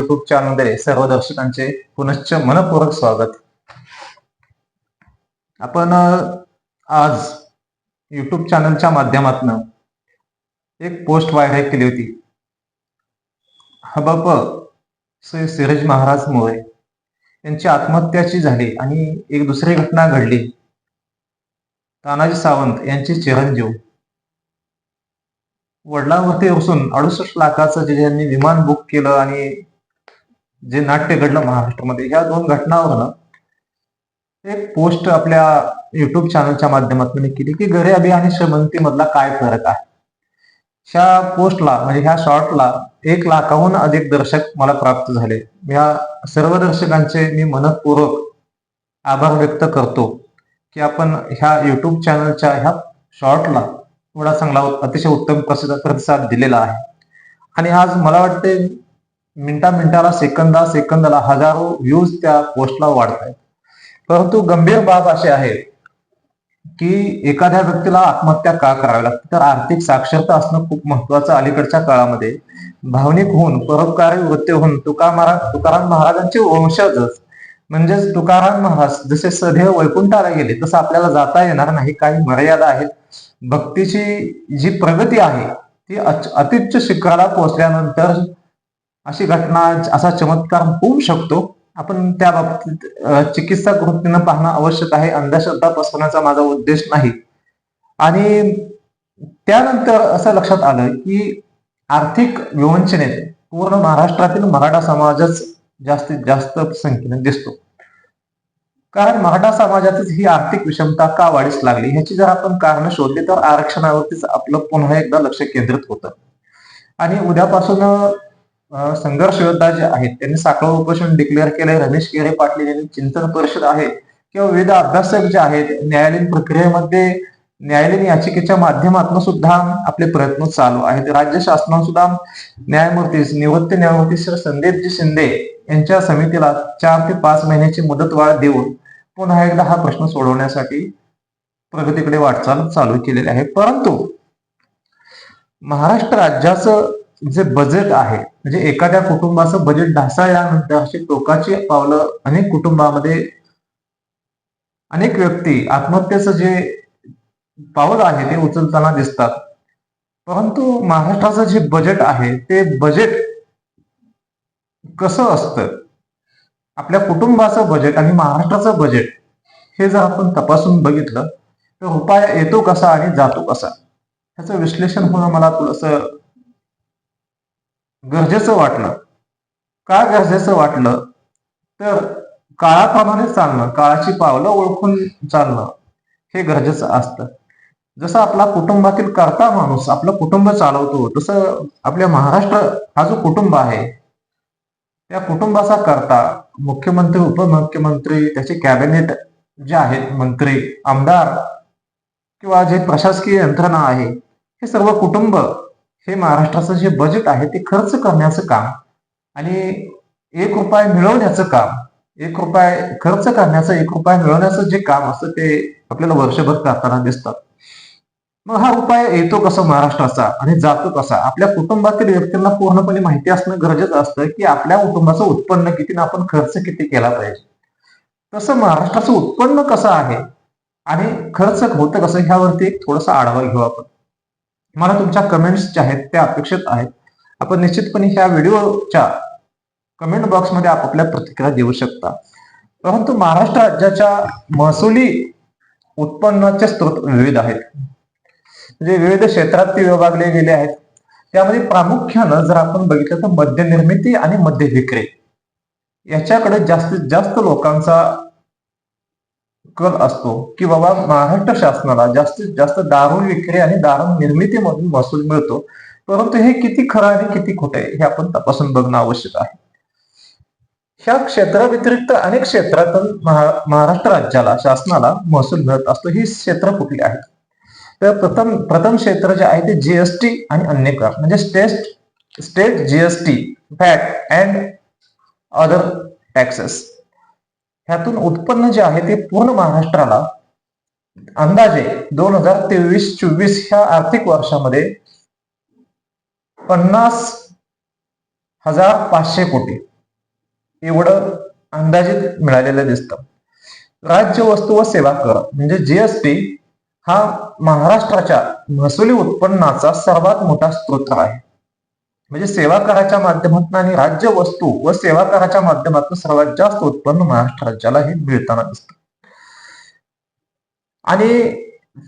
YouTube चॅनलमध्ये सर्व दर्शकांचे पुनश्च मनपूर्वक स्वागत. आपण आज युट्यूब चॅनलच्या माध्यमातून एक पोस्ट व्हायरल केली होती. हबप श्री सिरज महाराज मोरे यांची आत्महत्याची झाली आणि एक दुसरी घटना घडली. तानाजी सावंत यांचे चिरंजीव. वडिलांवरती बसून अडुसष्ट लाखाचं जे ज्यांनी विमान बुक केलं आणि जे नाट्य घडलं महाराष्ट्रामध्ये ह्या दोन घटनावरनं एक पोस्ट आपल्या युट्यूब चॅनलच्या माध्यमातून केली की गरिबी आणि श्रीमंती मधला काय फरक आहे? ह्या पोस्टला म्हणजे ह्या शॉर्टला एक लाखाहून अधिक दर्शक मला प्राप्त झाले. या सर्व दर्शकांचे मी मनपूर्वक आभार व्यक्त करतो की आपण ह्या युट्यूब चॅनलच्या ह्या शॉर्टला एवढा चांगला अतिशय उत्तम प्रसिद्ध प्रतिसाद दिलेला आहे. आणि आज मला वाटते मिनिटा मिनिटाला सेकंदा सेकंदाला हजारो व्ह्यूज त्या पोस्टला वाढत आहेत परंतु गंभीर बाब अशी आहे की एखाद्या व्यक्तीला आत्महत्या का करावी लागते? तर आर्थिक साक्षरता असणं खूप महत्वाचं अलीकडच्या काळामध्ये. भावनिक होऊन परोपकारी वृत्ती होऊन तुका महाराज तुकाराम महाराजांचे वंशजच. म्हणजेच तुकाराम महाराज जसे सदैव वैकुंठाला गेले तसं आपल्याला जाता येणार नाही काही मर्यादा आहेत. भक्तीची जी प्रगती आहे ती अतिच्च अत्युच्च शिखराला पोहोचल्यानंतर अशी घटना असा चमत्कार होऊ शकतो. आपण त्या बाबतीत चिकित्सा कृतीनं पाहणं आवश्यक आहे. अंधश्रद्धा पसरवण्याचा माझा उद्देश नाही. आणि त्यानंतर असं लक्षात आलं की आर्थिक विवंचनेत पूर्ण महाराष्ट्रातील मराठा समाजच जास्तीत जास्त संख्येने दिसतो. कारण मराठा समाजातच ही आर्थिक विषमता का वाढीस लागली? ह्याची जर आपण कारण शोधली तर आरक्षणावरतीच आपलं पुन्हा एकदा लक्ष केंद्रित होतं. आणि उद्यापासून संघर्ष योद्धा जे आहेत त्यांनी साखळा उपोषण डिक्लेअर केलंय. रमेश केरे पाटील यांनी चिंतन परिषद आहे. किंवा विविध अभ्यासक जे आहेत न्यायालयीन प्रक्रियेमध्ये न्यायालयीन याचिकेच्या माध्यमातून सुद्धा आपले प्रयत्न चालू आहेत. राज्य शासनानं सुद्धा न्यायमूर्ती निवृत्त न्यायमूर्ती श्री संदीपजी शिंदे यांच्या समितीला चार ते पाच महिन्याची मुदतवाढ देऊन पुन्हा एकदा हा प्रश्न सोडवण्यासाठी प्रगतीकडे वाटचाल चालू केलेली आहे. परंतु महाराष्ट्र राज्याचं जे बजेट आहे म्हणजे एखाद्या कुटुंबाचं बजेट ढासाळल्यानंतर अशी टोकाची पावलं अनेक कुटुंबामध्ये अनेक व्यक्ती आत्महत्येचं जे पावलं आहे ते उचलताना दिसतात. परंतु महाराष्ट्राचं जे बजेट आहे ते बजेट कसं असतं? आपल्या कुटुंबाचं बजेट आणि महाराष्ट्राचं बजेट हे जर आपण तपासून बघितलं तर उपाय येतो कसा आणि जातो कसा? ह्याचं विश्लेषण होणं मला थोडस गरजेचं वाटलं का गरजेचं वाटलं तर काळाप्रमाणे चालणं काळाची पावलं ओळखून चालणं हे गरजेचं असतं. जसं आपला कुटुंबातील कर्ता माणूस आपलं कुटुंब चालवतो तसं आपल्या महाराष्ट्र हा जो कुटुंब आहे त्या कुटुंबाचा करता मुख्यमंत्री उपमुख्यमंत्री त्याचे कॅबिनेट जे आहेत मंत्री आमदार किंवा जे प्रशासकीय यंत्रणा आहे हे सर्व कुटुंब हे महाराष्ट्राचं जे बजेट आहे ते खर्च करण्याचं काम आणि एक रुपये मिळवण्याचं काम एक रुपये खर्च करण्याचं एक रुपये मिळवण्याचं जे काम असतं ते आपल्याला वर्षभर करताना दिसतात. मग हा उपाय येतो कसा महाराष्ट्राचा आणि जातो कसा? आपल्या कुटुंबातील व्यक्तींना पूर्णपणे माहिती असणं गरजेचं असतं की आपल्या कुटुंबाचं उत्पन्न किती ना आपण खर्च किती केला पाहिजे. तसं महाराष्ट्राचं उत्पन्न कसं आहे आणि खर्च होतं कसं? ह्यावरती एक थोडासा आढावा घेऊ आपण. मला तुमच्या कमेंट्स ज्या आहेत त्या अपेक्षित आहेत. आपण निश्चितपणे ह्या व्हिडिओच्या कमेंट बॉक्समध्ये आपापल्या प्रतिक्रिया देऊ शकता. परंतु महाराष्ट्र राज्याच्या महसुली उत्पन्नाचे स्रोत विविध आहेत. म्हणजे विविध क्षेत्रात ते विभागले गेले आहेत. त्यामध्ये प्रामुख्यानं जर आपण बघितलं तर मद्य निर्मिती आणि मद्य विक्री याच्याकडे जास्तीत जास्त लोकांचा कल असतो की बाबा महाराष्ट्र शासनाला जास्तीत जास्त दारू विक्री आणि दारू निर्मितीमधून महसूल मिळतो. परंतु हे किती खरं आणि किती खोटे आहे हे आपण तपासून बघणं आवश्यक आहे. ह्या क्षेत्राव्यतिरिक्त अनेक क्षेत्रातून महाराष्ट्र राज्याला शासनाला महसूल मिळत असतो ही क्षेत्र कुठली आहेत तर प्रथम प्रथम क्षेत्र जे आहे ते जीएसटी आणि अन्य कर म्हणजे state state GST VAT and other taxes ह्यातून उत्पन्न जे आहे ते पूर्ण महाराष्ट्राला अंदाजे दोन हजार तेवीस चोवीस ह्या आर्थिक वर्षामध्ये पन्नास हजार पाचशे कोटी एवढं अंदाजित मिळालेलं दिसतं. राज्य वस्तू व सेवा कर म्हणजे जीएसटी हा महाराष्ट्राच्या महसुली उत्पन्नाचा सर्वात मोठा स्रोत आहे. म्हणजे सेवा कराच्या माध्यमातून आणि राज्य वस्तू व सेवा कराच्या माध्यमातून सर्वात जास्त उत्पन्न महाराष्ट्र राज्याला हे मिळताना दिसत. आणि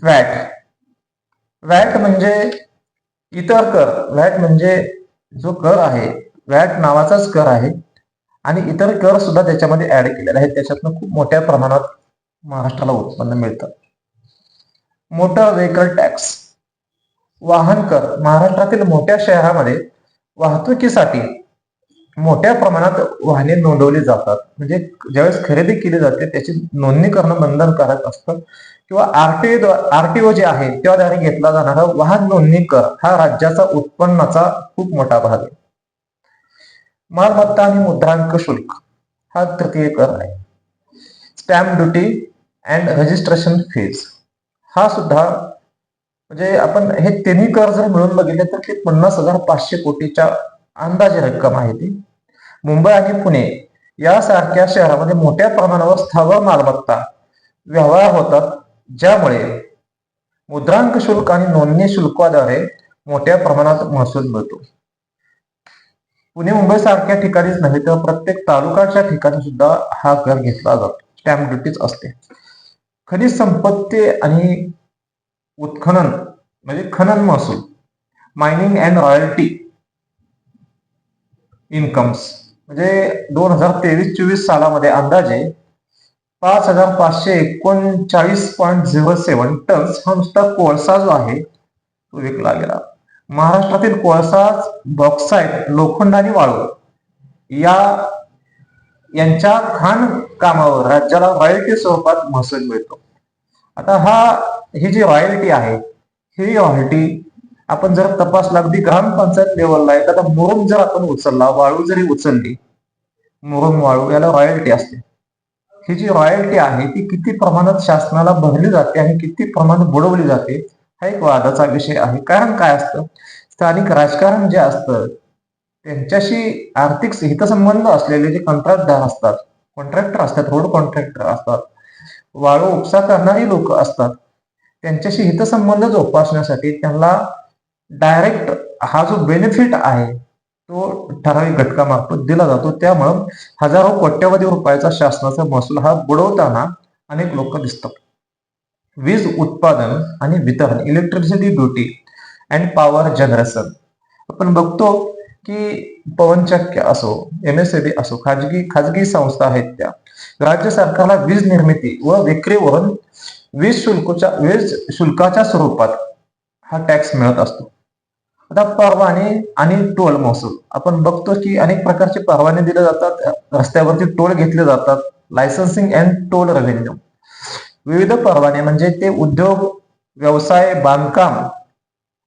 व्हॅट व्हॅट म्हणजे इतर कर. व्हॅट म्हणजे जो कर आहे वॅट नावाचाच कर आहे आणि इतर कर सुद्धा त्याच्यामध्ये ऍड केलेले आहेत. त्याच्यातनं खूप मोठ्या प्रमाणात महाराष्ट्राला उत्पन्न मिळतं. मोटर व्हेकल टॅक्स वाहन कर. महाराष्ट्रातील मोठ्या शहरामध्ये वाहतुकीसाठी मोठ्या प्रमाणात वाहने नोंदवली जातात. म्हणजे ज्यावेळेस खरेदी केली जाते त्याची नोंदणी करणं बंधनकारक असतं. किंवा आरटीओ आरटीओ जे आहे त्याद्वारे घेतला जाणारा वाहन नोंदणी कर हा राज्याचा उत्पन्नाचा खूप मोठा भाग आहे. मालमत्ता आणि मुद्रांक शुल्क हा तृतीय कर आहे. Stamp duty and registration fees हा सुद्धा म्हणजे आपण हे तिन्ही कर जर मिळून बघितले तर ते पन्नास हजार पाचशे कोटीच्या अंदाजे रक्कम आहे ती. मुंबई आणि पुणे यासारख्या शहरामध्ये मोठ्या प्रमाणावर स्थावर मालमत्ता व्यवहार होतात ज्यामुळे मुद्रांक शुल्क आणि नोंदणी शुल्काद्वारे मोठ्या प्रमाणात महसूल मिळतो. पुणे मुंबई सारख्या ठिकाणीच नव्हे तर प्रत्येक तालुकाच्या ठिकाणी सुद्धा हा कर घेतला जातो. स्टॅम्प ड्युटीच असते. खनिज संपत्ती आणि उत्खनन म्हणजे खनन महसूल. मायनिंग अँड रॉयल्टी इन्कम्स म्हणजे दोन हजार तेवीस चोवीस सालामध्ये अंदाजे पाच हजार पाचशे एकोणचाळीस पॉईंट झिरो सेवन टन्स हा नुसता कोळसा जो आहे तो विकला गेला. महाराष्ट्रातील कोळसा बॉक्साईट लोखंड आणि वाळू या यांच्या खाण कामावर राज्याला रॉयल्टी स्वरूपात महसूल मिळतो. आता हा ही जी रॉयल्टी आहे ही रॉयल्टी आपण जर तपासला अगदी ग्रामपंचायत लेवलला एखादा मुरुम जर आपण उचलला वाळू जरी उचलली मुरुम वाळू याला रॉयल्टी असते. ही जी रॉयल्टी आहे ती किती प्रमाणात शासनाला भरली जाते आणि किती प्रमाणात बुडवली जाते हा एक वादाचा विषय आहे. कारण काय असतं? स्थानिक राजकारण जे असतं त्यांच्याशी आर्थिक हितसंबंध असलेले जे कंत्राटदार असतात कॉन्ट्रॅक्टर असतात रोड कॉन्ट्रॅक्टर असतात वाळू उपसा करणारी लोक असतात. त्यांच्याशी हितसंबंध जोपासण्यासाठी त्यांना डायरेक्ट हा जो बेनिफिट आहे तो ठराविक घटकामार्फत दिला जातो. त्यामुळं हजारो कोट्यवधी रुपयाचा शासनाचा महसूल हा बुडवताना अनेक लोक दिसतात. वीज उत्पादन आणि वितरण electricity duty and power generation आपण बघतो की पवनचक्क्य असो एम एस बी असो खाजगी खाजगी संस्था आहेत त्या. राज्य सरकारला वीज निर्मिती व विक्रीवरून वीज शुल्कच्या वीज शुल्काच्या स्वरूपात हा टॅक्स मिळत असतो. आता परवाने आणि टोल महसूल. आपण बघतो की अनेक प्रकारचे परवाने दिले जातात रस्त्यावरती टोल घेतले जातात लायसन्सिंग अँड टोल रेव्हेन्यू विविध परवाने म्हणजे ते उद्योग व्यवसाय बांधकाम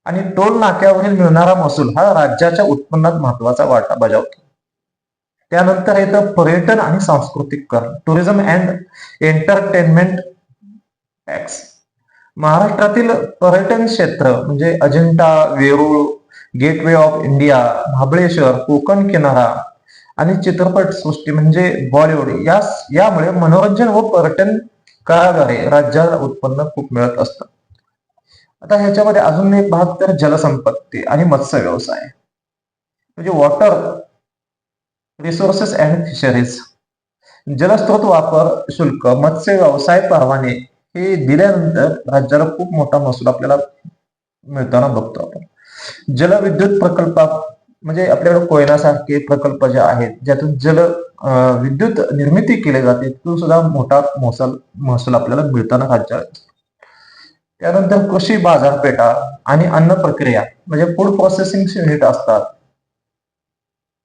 आणि टोल नाक्यावरील मिळणारा महसूल हा राज्याच्या उत्पन्नात महत्त्वाचा वाटा बजावतो. त्यानंतर येतं पर्यटन आणि सांस्कृतिक कर टुरिझम अँड एंटरटेनमेंट टॅक्स महाराष्ट्रातील पर्यटन क्षेत्र म्हणजे Ajanta Verul gateway of India Mahabaleshwar Konkan किनारा आणि चित्रपट सृष्टी म्हणजे बॉलिवूड या यामुळे मनोरंजन व पर्यटन काळाद्वारे राज्याला उत्पन्न खूप मिळत असतं. आता ह्याच्यामध्ये अजून एक भाग तर जलसंपत्ती आणि मत्स्य व्यवसाय म्हणजे वॉटर रिसोर्सेस अँड फिशरीज जलस्रोत वापर शुल्क मत्स्य व्यवसाय परवाने हे दिल्यानंतर राज्याला खूप मोठा महसूल आपल्याला मिळताना बघतो आपण. जलविद्युत प्रकल्प म्हणजे आपल्याकडे कोयनासारखे प्रकल्प जे आहेत ज्यातून जल विद्युत निर्मिती केली जाते तो सुद्धा मोठा महसूल महसूल आपल्याला मिळताना राज्याला त्यानंतर कृषी बाजारपेठा आणि अन्न प्रक्रिया म्हणजे फूड प्रोसेसिंग युनिट असतात.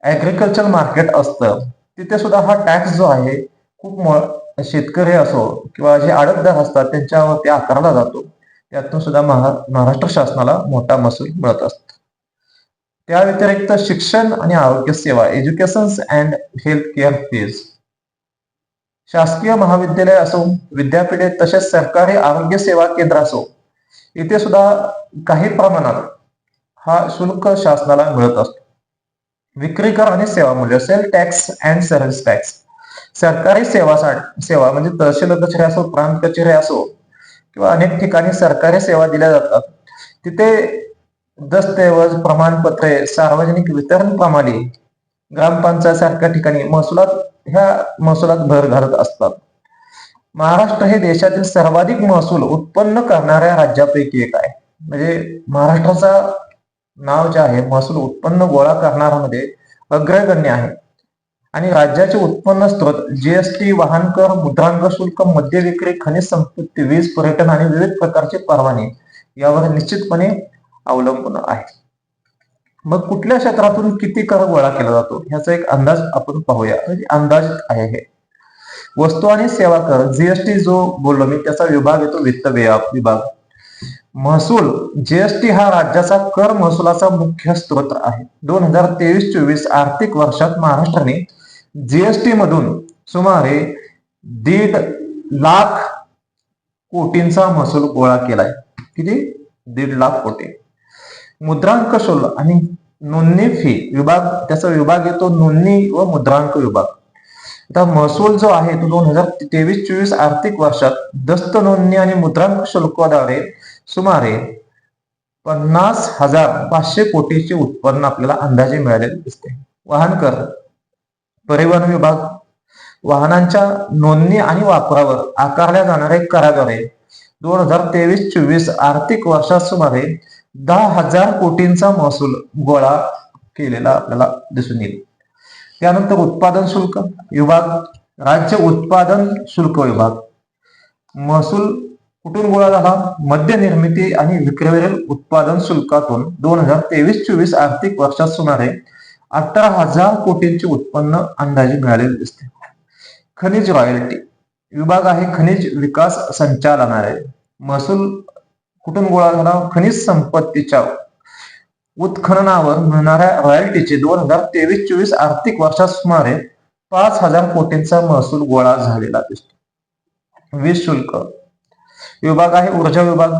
ऍग्रिकल्चर मार्केट असतं. तिथे सुद्धा हा टॅक्स जो आहे खूप शेतकरी असो किंवा जे आडतदार असतात त्यांच्यावरती आकारला जातो. त्यातून सुद्धा महाराष्ट्र शासनाला मोठा महसूल मिळत असतो. त्या व्यतिरिक्त शिक्षण आणि आरोग्य सेवा education and health care fees शासकीय महाविद्यालय असो विद्यापीठे तसेच सरकारी आरोग्य सेवा केंद्र असो इथे सुद्धा काही प्रमाणात हा शुल्क शासनाला मिळत असतो. विक्री कर आणि सेवा मूल्य sale tax and service tax सरकारी सेवा सेवा म्हणजे तहसील कचेरी असो प्रांत कचेरी असो किंवा अनेक ठिकाणी सरकारी सेवा दिल्या जातात. तिथे दस्तऐवज प्रमाणपत्रे सार्वजनिक वितरण प्रणाली ग्रामपंचायत सारख्या ठिकाणी महसुलात ह्या महसुलात भर घालत असतात. महाराष्ट्र हे देशातील सर्वाधिक महसूल उत्पन्न करणाऱ्या राज्यापैकी एक आहे. म्हणजे महाराष्ट्राचा नाव जे आहे महसूल उत्पन्न गोळा करणाऱ्यामध्ये अग्रगण्य आहे. आणि राज्याचे उत्पन्न स्त्रोत जीएसटी वाहन कर मुद्रांक शुल्क मद्य विक्री खनिज संपत्ती वीज पर्यटन आणि विविध प्रकारचे परवाने यावर निश्चितपणे अवलंबून आहे. मग कुठल्या क्षेत्रातून किती कर गोळा केला जातो? ह्याचा एक अंदाज आपण पाहूया. म्हणजे अंदाज आहे हे. वस्तू आणि सेवा कर जीएसटी जो बोललो मी त्याचा विभाग येतो वित्त विभाग. महसूल जीएसटी हा राज्याचा कर महसुलाचा मुख्य स्त्रोत आहे. दोन हजार तेवीस चोवीस आर्थिक वर्षात महाराष्ट्राने जीएसटी मधून सुमारे दीड लाख कोटींचा महसूल गोळा केलाय. किती? दीड लाख कोटी. मुद्रांक शुल्क आणि नोंदणी फी विभाग त्याचा विभाग येतो नोंदणी व मुद्रांक विभाग. आता महसूल जो आहे तो दोन हजार तेवीस चोवीस आर्थिक वर्षात दस्त नोंदणी आणि मुद्रांक शुल्काद्वारे सुमारे पन्नास हजार पाचशे कोटीचे उत्पन्न आपल्याला अंदाजे मिळालेले दिसते. वाहन कर परिवहन विभाग वाहनांच्या नोंदणी आणि वापरावर आकारल्या जाणाऱ्या कराद्वारे दोन हजार तेवीस चोवीस आर्थिक वर्षात सुमारे दहा हजार कोटींचा महसूल गोळा केलेला आपल्याला दिसून येईल. त्यानंतर उत्पादन शुल्क विभाग राज्य उत्पादन शुल्क विभाग. महसूल कुठून गोळा झाला? मद्य निर्मिती आणि विक्रीवरील उत्पादन शुल्कातून दोन हजार तेवीस चोवीस आर्थिक वर्षात सुमारे अठरा हजार कोटींचे उत्पन्न अंदाजे मिळालेले दिसते. खनिज रॉयल्टी विभाग आहे खनिज विकास संचालनालय. महसूल कुठून गोळा झाला? खनिज संपत्तीच्या उत्खननावर मिळणाऱ्या रॉयल्टीचे दोन हजार तेवीस चोवीस आर्थिक वर्षात सुमारे पाच हजार कोटींचा महसूल गोळा झालेला दिसतो. वीज शुल्क विभाग आहे ऊर्जा विभाग.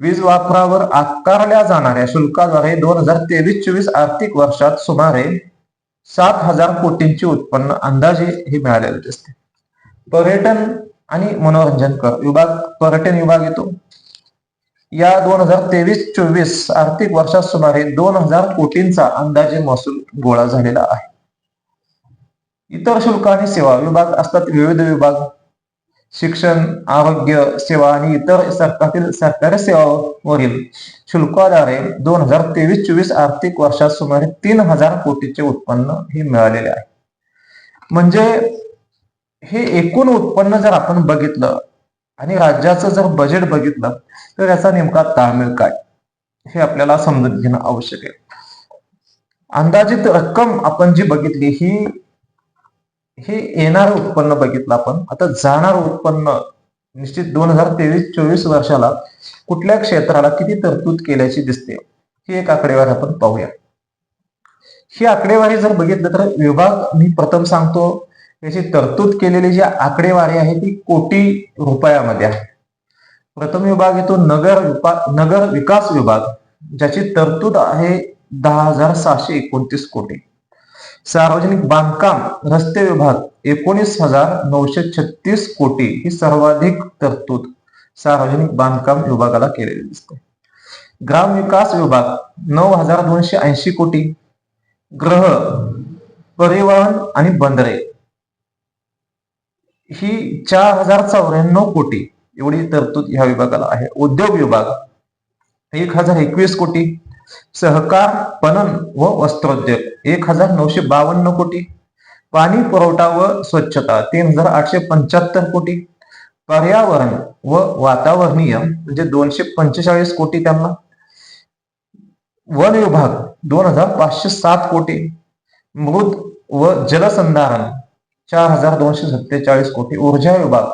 वीज वापरावर आकारल्या जाणाऱ्या शुल्काद्वारे दोन हजार तेवीस चोवीस आर्थिक वर्षात सुमारे सात हजार कोटींचे उत्पन्न अंदाजे हे मिळालेले दिसते. पर्यटन आणि मनोरंजन कर विभाग पर्यटन विभाग येतो. या दोन हजार तेवीस चोवीस आर्थिक वर्षात सुमारे दोन हजार कोटींचा अंदाजे महसूल गोळा झालेला आहे. इतर शुल्क आणि सेवा विभाग असतात विविध विभाग. शिक्षण आरोग्य सेवा आणि इतर सरकारतील सरकारी सेवावरील शुल्काद्वारे दोन हजार तेवीस चोवीस आर्थिक वर्षात सुमारे तीन हजार कोटीचे उत्पन्न हे मिळालेले आहे. म्हणजे हे एकूण उत्पन्न जर आपण बघितलं आणि राज्याचं जर बजेट बघितलं तर याचा नेमका ताळमेळ काय? हे आपल्याला समजून घेणं आवश्यक आहे. अंदाजित रक्कम आपण जी बघितली ही हे येणार उत्पन्न बघितलं आपण. आता जाणार उत्पन्न निश्चित दोन हजार तेवीस चोवीस वर्षाला कुठल्या क्षेत्राला किती तरतूद केल्याची दिसते? ही एक आकडेवारी आपण पाहूया. ही आकडेवारी जर बघितलं तर विभाग मी प्रथम सांगतो याची तरतूद केलेली जी आकडेवारी आहे ती कोटी रुपयामध्ये आहे. प्रथम विभाग येतो नगर नगर विकास विभाग ज्याची तरतूद आहे दहा हजार सहाशे एकोणतीस कोटी. सार्वजनिक बांधकाम रस्ते विभाग एकोणीस हजार नऊशे छत्तीस कोटी ही सर्वाधिक तरतूद सार्वजनिक बांधकाम विभागाला केलेली दिसते. ग्राम विकास विभाग नऊ हजार दोनशे ऐंशी कोटी. ग्रह परिवहन आणि बंदरे ही चार हजार चौऱ्याण्णव कोटी एवढी तरतूद ह्या विभागाला आहे. उद्योग विभाग एक हजार एकवीस कोटी सहकार पणन व वस्त्रोद्योग एक हजार नऊशे बावन्न कोटी पाणी पुरवठा व स्वच्छता तीन हजार आठशे पंच्याहत्तर कोटी पर्यावरण व वातावरणीय म्हणजे दोनशे पंचेचाळीस कोटी त्यांना वन विभाग दोन हजार पाचशे सात कोटी मृद व जलसंधारण चार हजार दोनशे सत्तेचाळीस कोटी ऊर्जा विभाग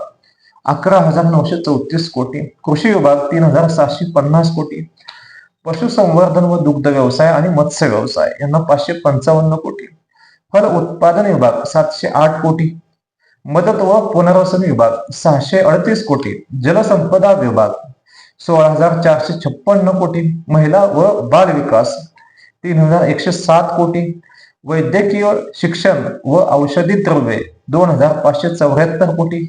अकरा हजार नऊशे चौतीस कोटी कृषी विभाग तीन हजार सातशे पन्नास कोटी पशुसंवर्धन व दुग्ध व्यवसाय आणि मत्स्य व्यवसाय यांना पाचशे पंचावन्न कोटी. फल उत्पादन विभाग सातशे आठ कोटी. मदत व पुनर्वसन विभाग सहाशे अडतीस कोटी. जलसंपदा विभाग सोळा हजार चारशे छप्पन्न कोटी. महिला व बाल विकास तीन हजार एकशे सात कोटी. वैद्यकीय शिक्षण व औषधी द्रव्ये दोन हजार पाचशे चौऱ्याहत्तर कोटी.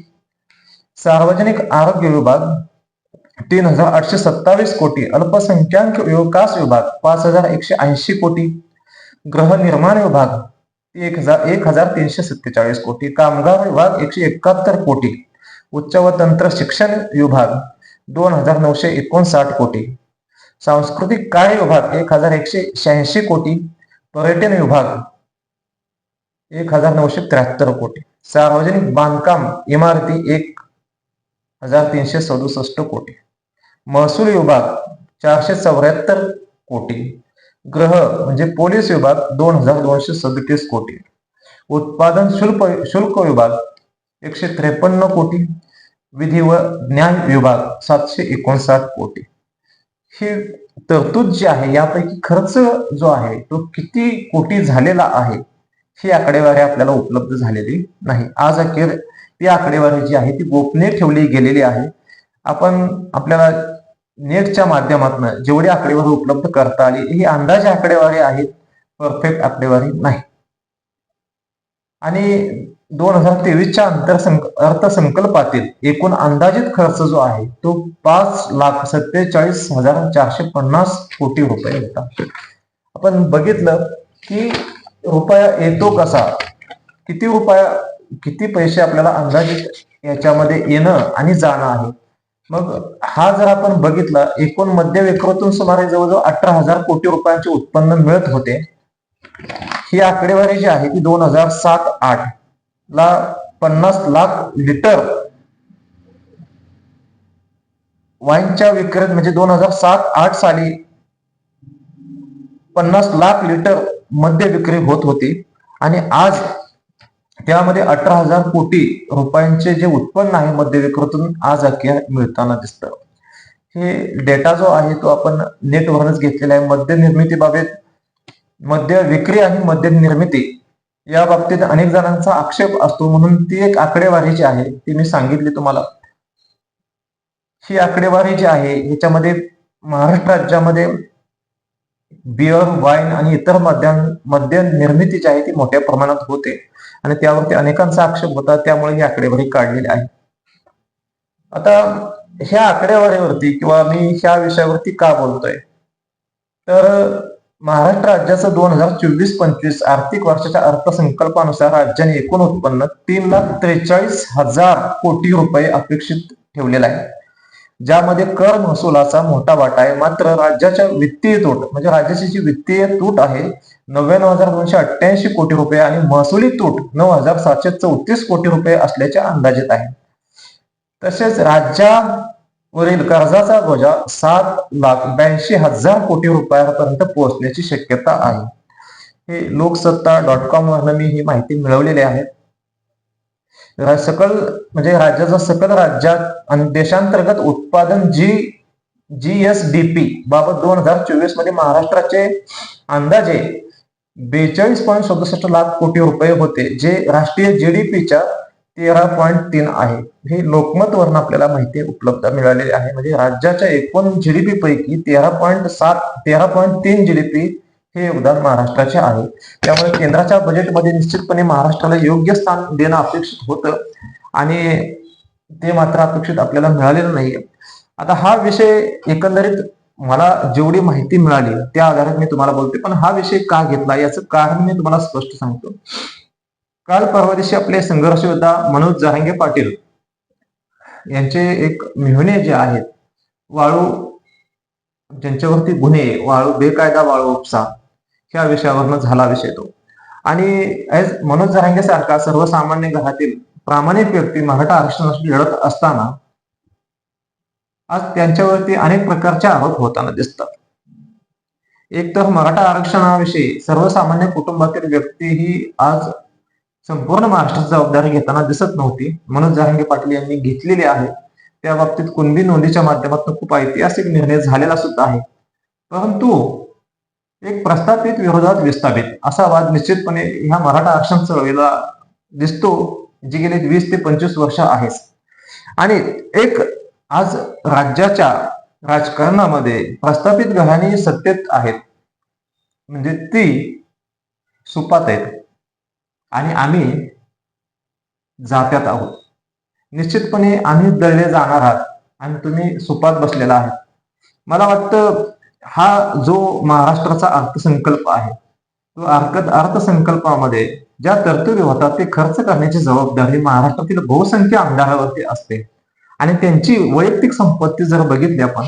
सार्वजनिक आरोग्य विभाग तीन हजार आठशे सत्तावीस कोटी. अल्पसंख्याक विकास विभाग पाच हजार एकशे ऐंशी कोटी. गृहनिर्माण विभाग एक हजार एक हजार तीनशे सत्तेचाळीस कोटी. कामगार विभाग एकशे एकाहत्तर कोटी. उच्च व तंत्र शिक्षण विभाग दोन हजार नऊशे एकोणसाठ कोटी. सांस्कृतिक कार्य विभाग एक हजार एकशे शहाऐंशी कोटी. पर्यटन विभाग एक हजार नऊशे त्र्याहत्तर कोटी. सार्वजनिक बांधकाम इमारती एक हजार तीनशे सदुसष्ट कोटी. महसूल विभाग चारशे चौऱ्याहत्तर कोटी. ग्रह म्हणजे पोलीस विभाग दोन हजार दोनशे सदतीस कोटी. उत्पादन शुल्क शुल्क विभाग एकशे त्रेपन्न कोटी. विधी व ज्ञान विभाग सातशे एकोणसाठ कोटी. ही तरतूद जी आहे यापैकी खर्च जो आहे तो किती कोटी झालेला आहे ही आकडेवारी आपल्याला उपलब्ध झालेली नाही. आज अखेर ती आकडेवारी जी आहे ती गोपनीय ठेवली गेलेली आहे. आपण आपल्याला नेटच्या माध्यमातून जेवढी आकडेवारी उपलब्ध करता आली ही अंदाजे आकडेवारी आहेत परफेक्ट आकडेवारी नाही. आणि दोन हजार तेवीसच्या अंतरसंक अर्थसंकल्पातील एकूण अंदाजित खर्च जो आहे तो पाच लाख सत्तेचाळीस हजार चारशे पन्नास कोटी रुपये होता. आपण बघितलं की रुपया येतो कसा? किती रुपया किती पैसे आपल्याला अंदाजित याच्यामध्ये येणं आणि जाणं आहे? मग हा जर आपण बघितला एकूण मध्य विक्रोतून सुमारे जवळजवळ अठरा हजार कोटी रुपयांचे उत्पन्न मिळत होते. ही आकडेवारी जी आहे ती दोन हजार सात आठ. ला पन्नास लाख लिटर वाईनच्या विक्रेत म्हणजे दोन हजार सात आठ साली पन्नास लाख लिटर मद्य विक्री होत होती. आणि आज त्यामध्ये अठरा हजार कोटी रुपयांचे जे उत्पन्न आहे मद्य विक्रीतून आज अखेर मिळताना दिसतं. हे डेटा जो आहे तो आपण नेटवरूनच घेतलेला आहे. मद्य निर्मितीबाबत मद्य विक्री आणि मद्य निर्मिती या बाबतीत अनेक जणांचा आक्षेप असतो म्हणून ती एक आकडेवारी जी आहे ती मी सांगितली तुम्हाला. ही आकडेवारी जी आहे ह्याच्यामध्ये महाराष्ट्र राज्यामध्ये बिअर वाईन आणि इतर मद्या मद्य निर्मिती जी आहे ती मोठ्या प्रमाणात होते. आणि त्यावरती अनेकांचा आक्षेप होता त्यामुळे ही आकडेवारी काढलेली आहे. आता ह्या आकडेवारीवरती किंवा मी ह्या विषयावरती का बोलतोय? तर महाराष्ट्र राज्याचं दोन हजार चोवीस पंचवीस आर्थिक वर्षाच्या अर्थसंकल्पानुसार राज्याने एकूण उत्पन्न तीन लाख त्रेचाळीस हजार कोटी रुपये अपेक्षित ठेवलेला आहे. ज्यामध्ये कर महसुलाचा मोठा वाटा आहे. मात्र राज्याच्या वित्तीय तूट म्हणजे राज्याची जी वित्तीय तूट आहे नव्याण्णव हजार दोनशे अठ्ठ्याऐंशी कोटी रुपये आणि महसुली तूट नऊ हजार सातशे चौतीस कोटी रुपये असल्याचे अंदाजित आहे. तसेच राज्या वरील कर्जाचा बोजा सात लाख ब्याऐंशी हजार कोटी रुपयापर्यंत पोहोचण्याची शक्यता आहे. हे लोकसत्ता डॉट कॉम वरनं मी ही माहिती मिळवलेली आहे. सकल म्हणजे राज्याचा सकल राज्यात आणि देशांतर्गत उत्पादन G G S D P बाबत दोन हजार चोवीसमध्ये महाराष्ट्राचे अंदाजे बेचाळीस पॉईंट सदुसष्ट लाख कोटी रुपये होते जे राष्ट्रीय जीडीपीच्या तेरा पॉईंट तीन आहे. हे लोकमत वरून आपल्याला माहिती उपलब्ध मिळालेली आहे. म्हणजे राज्याच्या एकूण जीडीपी पैकी तेरा पॉईंट सात तेरा पॉईंट तीन जीडीपी हे योगदान महाराष्ट्राचे आहे. त्यामुळे केंद्राच्या बजेटमध्ये निश्चितपणे महाराष्ट्राला योग्य स्थान देणं अपेक्षित होतं आणि ते मात्र अपेक्षित आपल्याला मिळालेलं नाहीये. आता हा विषय एकंदरीत मला जेवढी माहिती मिळाली त्या आधारात मी तुम्हाला बोलते पण हा विषय का घेतला? याचं कारण मी तुम्हाला स्पष्ट सांगतो. काल परवा दिवशी आपले संघर्ष योद्धा मनोज जहांगे पाटील यांचे एक मेहणे जे आहेत वाळू ज्यांच्यावरती गुन्हे वाळू बेकायदा वाळू उपसा ह्या विषयावरनं झाला विषय तो. आणि एज मनोज जहांगे सारखा सर्वसामान्य घरातील प्रामाणिक व्यक्ती मराठा आरक्षणाशी लढत असताना आज त्यांच्यावरती अनेक प्रकारचे आरोप होताना दिसतात. एक तर मराठा आरक्षणाविषयी सर्वसामान्य कुटुंबातील व्यक्ती ही आज संपूर्ण महाराष्ट्राची जबाबदारी घेताना दिसत नव्हती. मनोज जरांगे पाटील यांनी घेतलेली आहे. त्या बाबतीत कुणबी नोंदीच्या माध्यमातून खूप ऐतिहासिक निर्णय झालेला सुद्धा आहे. परंतु एक प्रस्थापित विरोधात विस्थापित असा वाद निश्चितपणे ह्या मराठा आरक्षण चळवळीला दिसतो जी गेली वीस ते पंचवीस वर्ष आहे आणि एक आज राज्याच्या राजकारणामध्ये प्रस्थापित घराणी सत्तेत आहेत. म्हणजे ती सुपात आहेत. आणि आम्ही जात्यात आहोत. निश्चितपणे आम्ही दळले जाणार आहात आणि तुम्ही सुपात बसलेला आहे. मला वाटतं हा जो महाराष्ट्राचा अर्थसंकल्प आहे तो अर्थ अर्थसंकल्पामध्ये ज्या तरतुदी होतात ते खर्च करण्याची जबाबदारी महाराष्ट्रातील बहुसंख्य आमदारावरती असते. आणि त्यांची वैयक्तिक संपत्ती जर बघितली आपण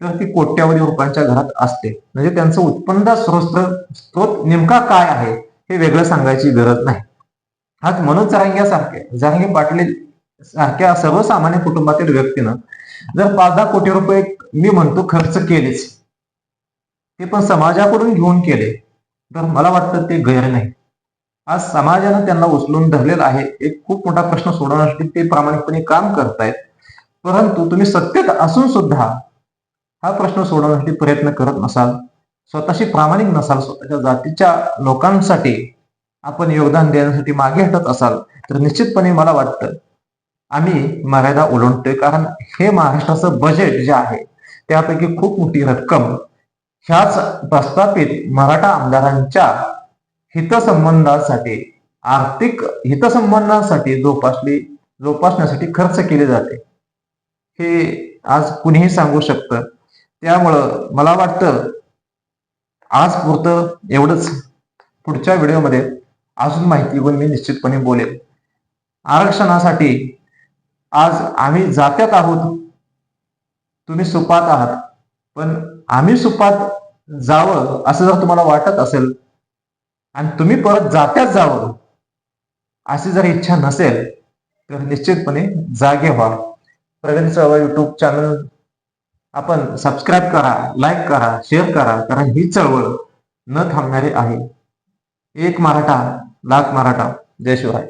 तर ती कोट्यावधी रुपयांच्या घरात असते. म्हणजे त्यांचं उत्पन्न स्रोत स्रोत नेमका काय आहे हे वेगळं सांगायची गरज नाही. आज मनोज जरांग्यासारखे जरांगे पाटील सारख्या सर्वसामान्य कुटुंबातील व्यक्तीनं जर पाच दहा कोटी रुपये मी म्हणतो खर्च केलेच ते पण समाजाकडून घेऊन केले तर मला वाटतं ते गैर नाही. आज समाजानं त्यांना उचलून धरलेलं आहे एक खूप मोठा प्रश्न सोडवण्यासाठी ते प्रामाणिकपणे काम करतायत. परंतु तुम्ही सत्तेत असून सुद्धा हा प्रश्न सोडवण्यासाठी प्रयत्न करत नसाल स्वतःशी प्रामाणिक नसाल स्वतःच्या जातीच्या लोकांसाठी आपण योगदान देण्यासाठी मागे हटत असाल तर निश्चितपणे मला वाटतं आम्ही मर्यादा ओलांडतोय. कारण हे महाराष्ट्राचं बजेट जे आहे त्यापैकी खूप मोठी रक्कम ह्याच प्रस्थापित मराठा आमदारांच्या हितसंबंधासाठी आर्थिक हितसंबंधांसाठी जोपासली जोपासण्यासाठी खर्च केले जाते. हे आज कुणीही सांगू शकतं. त्यामुळं मला वाटतं आज पुरतं एवढंच. पुढच्या व्हिडिओमध्ये अजून माहिती घेऊन मी निश्चितपणे बोलेल आरक्षणासाठी आज आम्ही जात्यात आहोत. तुम्ही सुपात आहात. पण आम्ही सुपात जावं असं जर तुम्हाला वाटत असेल आणि तुम्ही परत जात्यात जावं अशी जर इच्छा नसेल तर निश्चितपणे जागे व्हा. प्रगती चव्हाण युट्यूब चॅनल आपण सबस्क्राईब करा लाईक करा शेअर करा कारण ही चळवळ न थांबणारी आहे. एक मराठा लाख मराठा. जय शिवराय